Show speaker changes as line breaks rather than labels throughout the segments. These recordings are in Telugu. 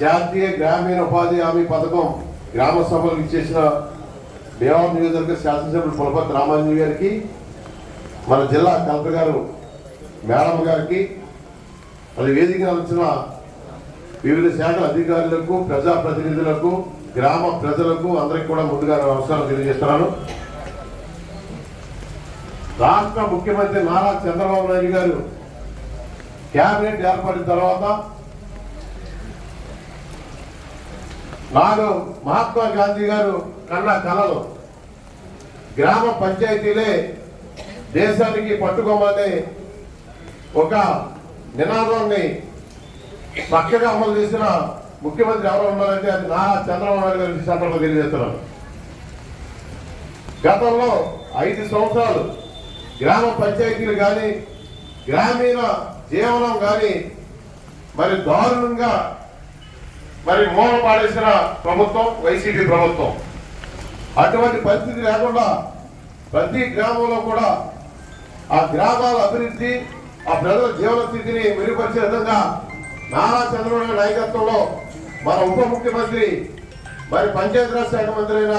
జాతీయ గ్రామీణ ఉపాధి హామీ పథకం గ్రామ సభలకు ఇచ్చేసిన భీమవరం నియోజకవర్గ శాసనసభ్యులు పులపతి రామాంజీ గారికి మన జిల్లా కలెక్టర్ గారు మేడం గారికి మరి వేదిక వచ్చిన వివిధ శాఖల అధికారులకు ప్రజాప్రతినిధులకు గ్రామ ప్రజలకు అందరికీ కూడా ముందుగా నమస్కారం తెలియజేస్తున్నాను. రాష్ట్ర ముఖ్యమంత్రి నారా చంద్రబాబు నాయుడు గారు కేబినెట్ ఏర్పడిన తర్వాత నాడు మహాత్మా గాంధీ గారు కన్న కలలు. గ్రామ పంచాయతీలే దేశానికి పట్టుకోమని ఒక నినాదాన్ని పక్కగా అమలు చేసిన ముఖ్యమంత్రి ఎవరు ఉన్నారంటే అది నా చంద్రబాబు నాయుడు గారి సందర్భంగా తెలియజేస్తున్నాను. గతంలో ఐదు సంవత్సరాలు గ్రామ పంచాయతీలు కానీ గ్రామీణ జీవనం కానీ మరి దారుణంగా మరి మూల పాడేసిన ప్రభుత్వం వైసీపీ ప్రభుత్వం. అటువంటి పరిస్థితి లేకుండా ప్రతి గ్రామంలో కూడా ఆ గ్రామాల అభివృద్ధి ఆ ప్రజల జీవన స్థితిని మెరుగుపరిచే విధంగా నారా చంద్రబాబు నాయకత్వంలో మన ఉప ముఖ్యమంత్రి మరి పంచాయతీరాజ్ శాఖ మంత్రి అయిన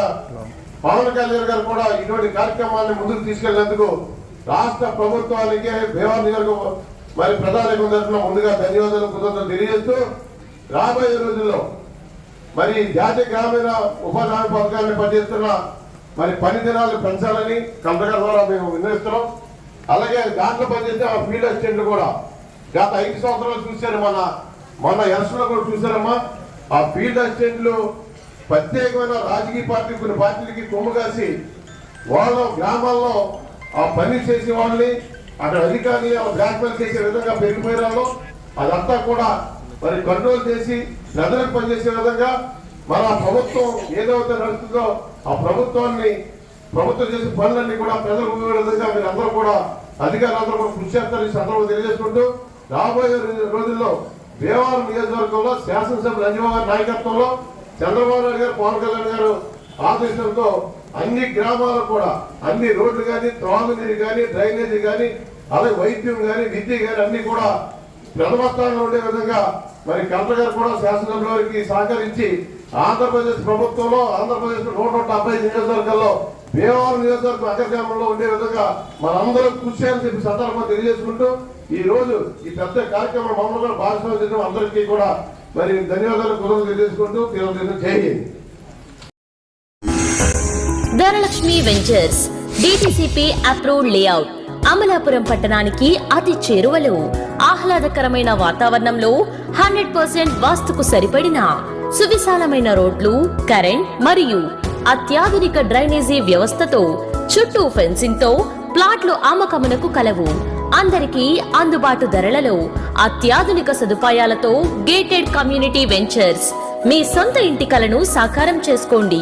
పవన్ కళ్యాణ్ గారు కూడా ఇటువంటి కార్యక్రమాన్ని ముందుకు తీసుకెళ్ళేందుకు రాష్ట్ర ప్రభుత్వానికి భీమా నియోజకవర్గం మరి ప్రధాన ముందుగా ధన్యవాదాలు కృతజ్ఞతలు తెలియజేస్తూ రాబోయే రోజుల్లో మరి జాతీయ గ్రామీణ ఉపాధి హామీ పథకాన్ని పనిచేస్తున్న మరి పని దినాలు పెంచాలని కలెక్టర్ ద్వారా మేము విన్నవిస్తున్నాం. అలాగే దాంట్లో పనిచేసే ఆ ఫీల్డ్ అసిస్టెంట్లు కూడా గత ఐదు సంవత్సరాలు చూశారు మన మన ఎలక్షన్లో కూడా చూశారమ్మా. ఆ ఫీల్డ్ అసిస్టెంట్లు ప్రత్యేకమైన రాజకీయ పార్టీ కొన్ని పార్టీలకి కొమ్ము కాసి వాళ్ళు గ్రామాల్లో ఆ పని చేసే వాళ్ళని అక్కడ అధికారులు బ్లాక్మెయిల్ చేసే విధంగా పెరిగిపోయారు అదంతా కూడా మరి కంట్రోల్ చేసి ప్రజలకు పనిచేసే విధంగా మన ప్రభుత్వం ఏదైతే నడుస్తుందో ఆ ప్రభుత్వాన్ని ప్రభుత్వం చేసే పనులన్నీ కూడా ప్రజలకు ఉపయోగపడే విధంగా మీరు అందరూ కూడా అధికారులందరూ కూడా కృషి చేస్తారని సందర్భంగా తెలియజేసుకుంటూ రాబోయే రోజుల్లో దేవాలయం నియోజకవర్గంలో శాసనసభ అంజమా గారి నాయకత్వంలో చంద్రబాబు నాయుడు గారు పవన్ కళ్యాణ్ గారు ఆదేశంతో అన్ని గ్రామాలకు కూడా అన్ని రోడ్లు కానీ త్రాగునీరు కానీ డ్రైనేజీ కానీ అలాగే వైద్యం కానీ విద్య కానీ అన్ని కూడా ప్రథమ ఉండే విధంగా మరి కలెక్టర్ గారు కూడా శాసనసభలోకి సహకరించి ఆంధ్రప్రదేశ్ ప్రభుత్వంలో ఆంధ్రప్రదేశ్ నూట డెబ్బై నియోజకవర్గాల్లో భీమవరం నియోజకవర్గం అగ్రగ్రామంలో ఉండే విధంగా మనందరం కృషి అని చెప్పి సందర్భంగా తెలియజేసుకుంటూ ఈ రోజు ఈ పెద్ద కార్యక్రమం మమ్మల్ని కూడా భాగస్వామ్యం అందరికీ కూడా మరి ధన్యవాదాలు కృతజ్ఞతలు తెలియజేసుకుంటూ తెలుగుదేశం చేయండి
Dhanalakshmi ventures D T C P approved layout Amalapuram పట్టణానికి అతి చేరువలో ఆహ్లాదకరమైన వాతావరణంలో హండ్రెడ్ పర్సెంట్ వాస్తుకు సరిపడిన సువిశాలమైన రోడ్లు కరెంట్ మరియు అత్యాధునిక డ్రైనేజీ వ్యవస్థతో చుట్టూ ఫెన్సింగ్తో ప్లాట్లు అమ్మకమునకు కలవు. అందరికీ అందుబాటు ధరలలో అత్యాధునిక సదుపాయాలతో గేటెడ్ కమ్యూనిటీ వెంచర్స్. మీ సొంత ఇంటి కలను సాకారం చేసుకోండి.